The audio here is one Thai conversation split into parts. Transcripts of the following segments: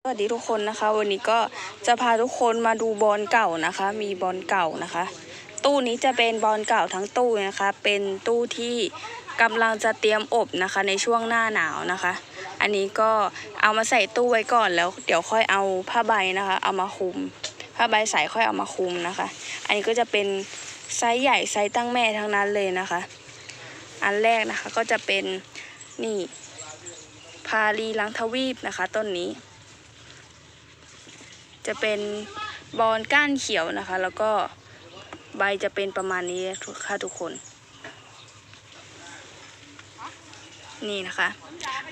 สวัสดีทุกคนนะคะ วันนี้ก็จะพาทุกคนมาดูบอลเก่านะคะ มีบอลเก่านะคะ ตู้นี้จะเป็นบอลเก่าทั้งตู้นะคะ เป็นตู้ที่กำลังจะเตรียมอบนะคะ ในช่วงหน้าหนาวนะคะ อันนี้ก็เอามาใส่ตู้ไว้ก่อนแล้ว เดี๋ยวค่อยเอาผ้าใบนะคะ เอามาคลุมผ้าใบใส่ค่อยเอามาคลุมนะคะ อันนี้ก็จะเป็นไซส์ใหญ่ไซส์ตั้งแม่ทั้งนั้นเลยนะคะ อันแรกนะคะก็จะเป็นนี่ พาลีลังทวีปนะคะ ต้นนี้ จะเป็นบอลก้านเขียวนะคะ แล้วก็ใบจะเป็นประมาณนี้ค่ะทุกคน นี่นะคะ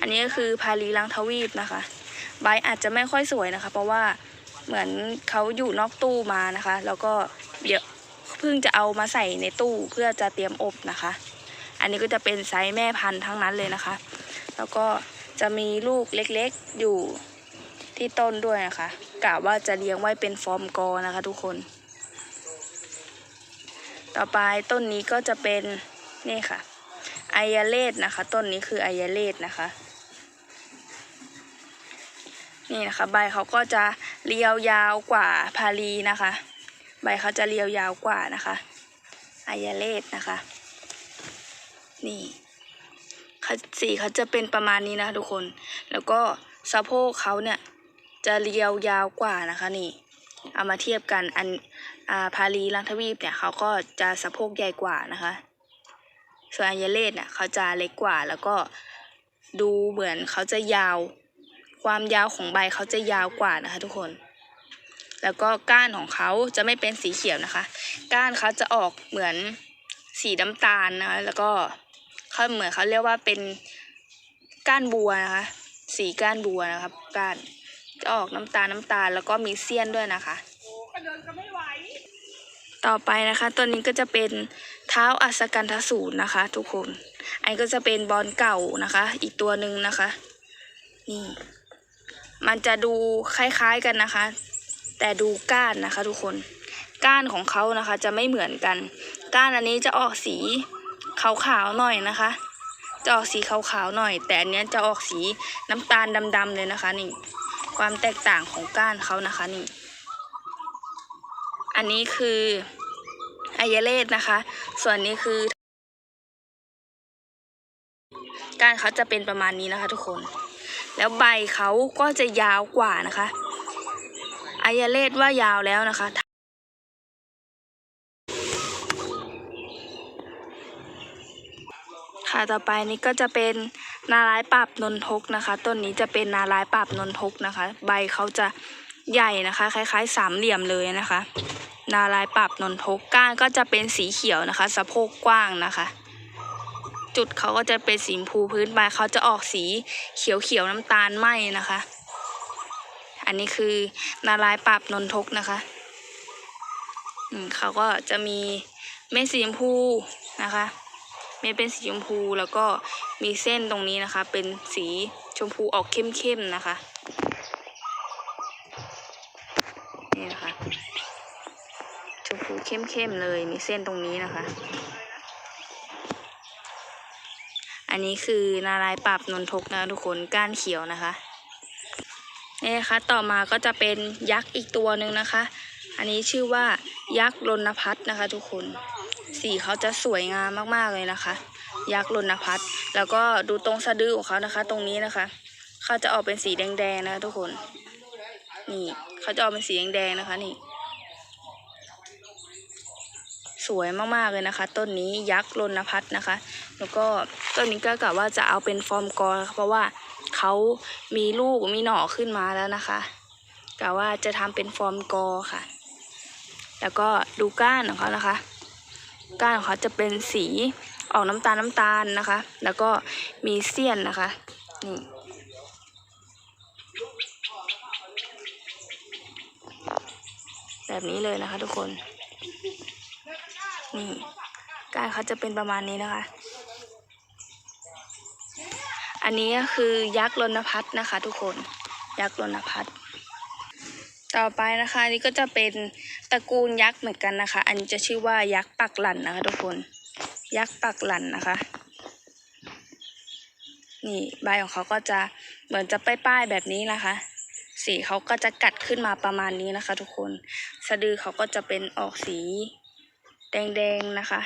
อันนี้ก็คือพาลีลังทวีปนะคะ ใบอาจจะไม่ค่อยสวยนะคะ เพราะว่าเหมือนเขาอยู่นอกตู้มานะคะ แล้วก็เดี๋ยวเพิ่งจะเอามาใส่ในตู้เพื่อจะเตรียมอบนะคะ อันนี้ก็จะเป็นไซส์แม่พันธุ์ทั้งนั้นเลยนะคะ แล้วก็ จะมีลูกเล็กๆอยู่ที่ต้นด้วยนะคะกะว่าจะเลี้ยงไว้เป็นฟอร์มกอนะคะทุกคน ต่อไปต้นนี้ก็จะเป็นนี่ค่ะไอยาเลดนะคะ ต้นนี้คือไอยาเลดนะคะ นี่นะคะใบเขาก็จะเรียวยาวกว่าพาลีนะคะ ใบเขาจะเรียวยาวกว่านะคะไอยาเลดนะคะ นี่ สีเขาจะเป็นประมาณนี้นะทุกคน แล้วก็สะโพกเขาเนี่ยจะเรียวยาวกว่านะคะนี่ เอามาเทียบกันอันอาพาลีลังทวีปเนี่ยเขาก็จะสะโพกใหญ่กว่านะคะ ส่วนอัญญเลศเนี่ยเขาจะเล็กกว่าแล้วก็ดูเหมือนเขาจะยาว ความยาวของใบเขาจะยาวกว่านะคะทุกคน แล้วก็ก้านของเขาจะไม่เป็นสีเขียวนะคะ ก้านเขาจะออกเหมือนสีน้ำตาลนะคะแล้วก็ เขาเหมือนเขาเรียกว่าเป็นก้านบัวนะคะ สีก้านบัวนะครับ ก้านจะออกน้ำตาลน้ำตาลแล้วก็มีเสี้ยนด้วยนะคะต่อไปนะคะตัวนี้ก็จะเป็นเท้าอัศกันทสูรนะคะ ทุกคน อันนก็จะเป็นบอลเก่านะคะ อีกตัวหนึ่งนะคะ นี่ มันจะดูคล้ายๆกันนะคะ แต่ดูก้านนะคะ ทุกคน ก้านของเขานะคะ จะไม่เหมือนกัน ก้านอันนี้จะออกสี ขาวๆหน่อยนะคะ จะออกสีขาวๆหน่อย แต่อันนี้จะออกสีน้ำตาลดำๆเลยนะคะนี่ ความแตกต่างของก้านเขานะคะนี่ อันนี้คืออายเลศนะคะ ส่วนนี้คือ ก้านเขาจะเป็นประมาณนี้นะคะ ทุกคน แล้วใบเขาก็จะยาวกว่านะคะอายเลศว่ายาวแล้วนะคะ ค่ะต่อไปนี้ก็จะเป็นนาลายปรับนนทกนะคะ ต้นนี้จะเป็นนาลายปรับนนทกนะคะ ใบเขาจะใหญ่นะคะ คล้ายๆ สามเหลี่ยมเลยนะคะ นาลายปรับนนทกก้านก็จะเป็นสีเขียวนะคะ สะโพกกว้างนะคะ จุดเขาก็จะเป็นสีชมพูพื้นใบเขาจะออกสีเขียวๆน้ำตาลไหมนะคะ อันนี้คือนาลายปรับนนทกนะคะอืมเขาก็จะมีเม็ดสีชมพูนะคะ ม็ดเป็นสีชมพูแล้วก็มีเส้นตรงนี้นะคะ เป็นสีชมพูออกเข้มๆนะคะ นี่นะคะ ชมพูเข้มๆเลยมีเส้นตรงนี้นะคะ อันนี้คือนาลายปรับนนทกนะทุกคนก้านเขียวนะคะนี่นะคะต่อมาก็จะเป็นยักษ์อีกตัวหนึ่งนะคะ อันนี้ชื่อว่ายักษ์รณพัฒน์นะคะทุกคน สีเขาจะสวยงามมากๆเลยนะคะ ยักษ์รณพัฒน์แล้วก็ดูตรงสะดือของเขานะคะ ตรงนี้นะคะเขาจะออกเป็นสีแดงๆนะคะทุกคน นี่เขาจะออกเป็นสีแดงๆนะคะนี่ สวยมากๆเลยนะคะ ต้นนี้ยักษ์รณพัฒน์นะคะ แล้วก็ต้นนี้ก็กะว่าจะเอาเป็นฟอร์มกอเพราะว่าเขามีลูกมีหน่อขึ้นมาแล้วนะคะกะว่าจะทำเป็นฟอร์มกอค่ะ แล้วก็ดูก้านของเขานะคะ ก้านของเขาจะเป็นสีออกน้ำตาลน้ำตาลนะคะ แล้วก็มีเสี้ยนนะคะนี่แบบนี้เลยนะคะทุกคนนี่ก้านเขาจะเป็นประมาณนี้นะคะ อันนี้ก็คือยักษ์รณพัฒนะคะ ทุกคนยักษ์รณพัฒต่อไปนะคะนนี้ก็จะเป็น ระกูลยักษ์เหมือนกันนะคะ อันนี้จะชื่อว่ายักษ์ปักหลันนะคะ ทุกคน ยักษ์ปักหลันนะคะ นี่ใบของเขาก็จะเหมือนจะป้ายๆแบบนี้นะคะ สีเขาก็จะกัดขึ้นมาประมาณนี้นะคะ ทุกคน สะดือเขาก็จะเป็นออกสีแดงๆนะคะ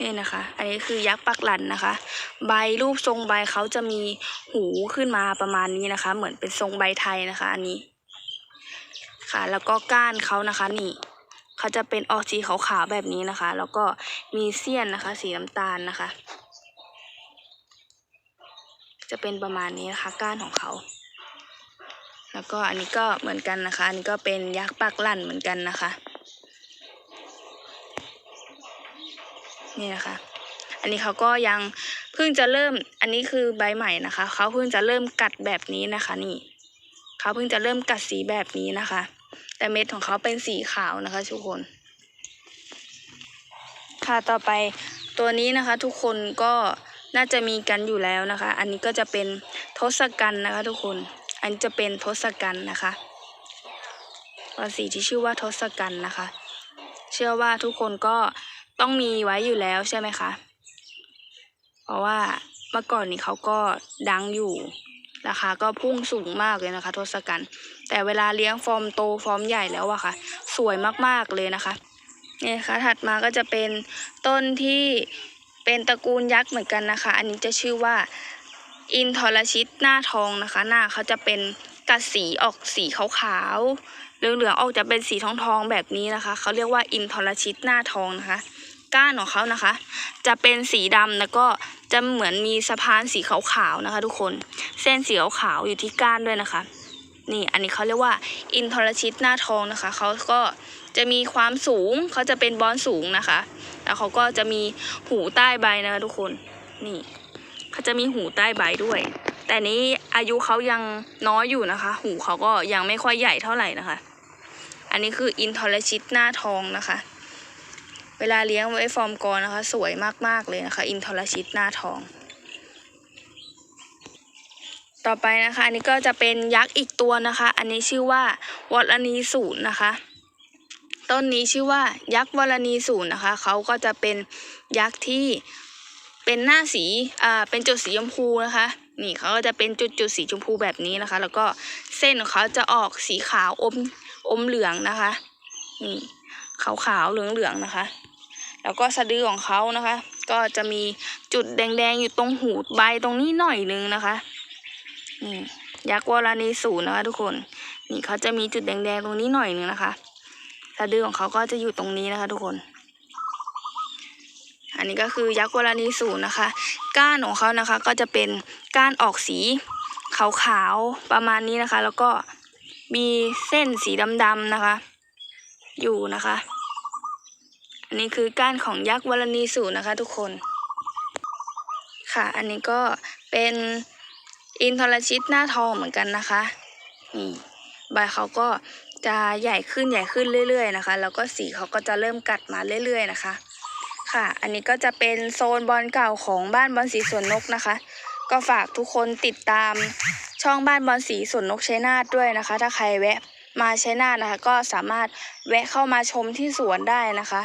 นี่นะคะ อันนี้คือยักษ์ปักหลันนะคะ ใบรูปทรงใบเขาจะมีหูขึ้นมาประมาณนี้นะคะ เหมือนเป็นทรงใบไทยนะคะ อันนี้ ค่ะ แล้วก็ก้านเขานะคะนี่เขาจะเป็นออกสีขาวๆแบบนี้นะคะ แล้วก็มีเสี้ยนนะคะ สีน้ำตาลนะคะ จะเป็นประมาณนี้นะคะ ก้านของเขา แล้วก็อันนี้ก็เหมือนกันนะคะ อันนี้ก็เป็นยักษ์ปักลั่นเหมือนกันนะคะ นี่นะคะ อันนี้เขาก็ยังเพิ่งจะเริ่ม อันนี้คือใบใหม่นะคะ เขาเพิ่งจะเริ่มกัดแบบนี้นะคะ นี่ เขาเพิ่งจะเริ่มกัดสีแบบนี้นะคะ แต่เม็ดของเขาเป็นสีขาวนะคะทุกคน ค่ะต่อไปตัวนี้นะคะทุกคนก็น่าจะมีกันอยู่แล้วนะคะ อันนี้ก็จะเป็นทศกัณฐ์นะคะ ทุกคน อันนจะเป็นทศกัณฐ์นะคะราศีที่ชื่อว่าทศกัณฐ์นะคะ เชื่อว่าทุกคนก็ต้องมีไว้อยู่แล้วใช่ไหมคะ เพราะว่าเมื่อก่อนนี้เขาก็ดังอยู่ ราคาก็พุ่งสูงมากเลยนะคะ ทศกัณฐ์แต่เวลาเลี้ยงฟอร์มโตฟอร์มใหญ่แล้วอะค่ะ สวยมากๆเลยนะคะเนี่ยค่ะถัดมาก็จะเป็นต้นที่เป็นตระกูลยักษ์เหมือนกันนะคะ อันนี้จะชื่อว่าอินทรชิตหน้าทองนะคะ หน้าเขาจะเป็นกัดสีออกสีขาวๆเหลืองๆออกจะเป็นสีทองๆแบบนี้นะคะ เขาเรียกว่าอินทรชิตหน้าทองนะคะ ก้านของเขานะคะ จะเป็นสีดำแล้วก็จะเหมือนมีสะพานสีขาวๆนะคะ ทุกคนเส้นสีขาวๆอยู่ที่ก้านด้วยนะคะ นี่อันนี้เขาเรียกว่าอินทรชิตหน้าทองนะคะเขาก็จะมีความสูงเขาจะเป็นบอนสูงนะคะ แล้วเขาก็จะมีหูใต้ใบนะคะทุกคนนี่เขาจะมีหูใต้ใบด้วย แต่นี้อายุเขายังน้อยอยู่นะคะ หูเขาก็ยังไม่ค่อยใหญ่เท่าไหร่นะคะ อันนี้คืออินทรชิตหน้าทองนะคะ เวลาเลี้ยงไว้ฟอร์มกรนะคะ สวยมาก ๆ เลยนะคะ อินทรชิตหน้าทอง ต่อไปนะคะ อันนี้ก็จะเป็นยักษ์อีกตัวนะคะ อันนี้ชื่อว่าวรณีศูนนะคะ ต้นนี้ชื่อว่ายักษ์วรณีศูนนะคะ เขาก็จะเป็นยักษ์ที่เป็นหน้าสีอ่าเป็นจุดสีชมพูนะคะ นี่เขาก็จะเป็นจุดจุดสีชมพูแบบนี้นะคะ แล้วก็เส้นของเขาจะออกสีขาวอมอมเหลืองนะคะ นี่ ขาวๆเหลืองๆนะคะ แล้วก็สะดือของเขานะคะ ก็จะมีจุดแดงๆอยู่ตรงหูใบตรงนี้หน่อยนึงนะคะนี่ยักษ์วรณีศูนนะคะทุกคนนี่เขาจะมีจุดแดงๆตรงนี้หน่อยนึงนะคะสะดือของเขาก็จะอยู่ตรงนี้นะคะทุกคน อันนี้ก็คือยักษ์วรณีศูนนะคะ ก้านของเขานะคะก็จะเป็นก้านออกสีขาวๆประมาณนี้นะคะ แล้วก็มีเส้นสีดำๆนะคะ อยู่นะคะ อันนี้คือก้านของยักษ์วรณีศูนะคะ ทุกคน ค่ะ อันนี้ก็เป็นอินทรชิตหน้าทองเหมือนกันนะคะนี่ใบเขาก็จะใหญ่ขึ้นใหญ่ขึ้นเรื่อยๆนะคะ แล้วก็สีเขาก็จะเริ่มกัดมาเรื่อย ๆนะคะ ค่ะ อันนี้ก็จะเป็นโซนบอลเก่าของบ้านบอลสีสวนนกนะคะ ก็ฝากทุกคนติดตามช่องบ้านบอลสีสวนนกชัยนาทด้วยนะคะ ถ้าใครแวะ มาชัยนาทนะคะ ก็สามารถแวะเข้ามาชมที่สวนได้นะคะ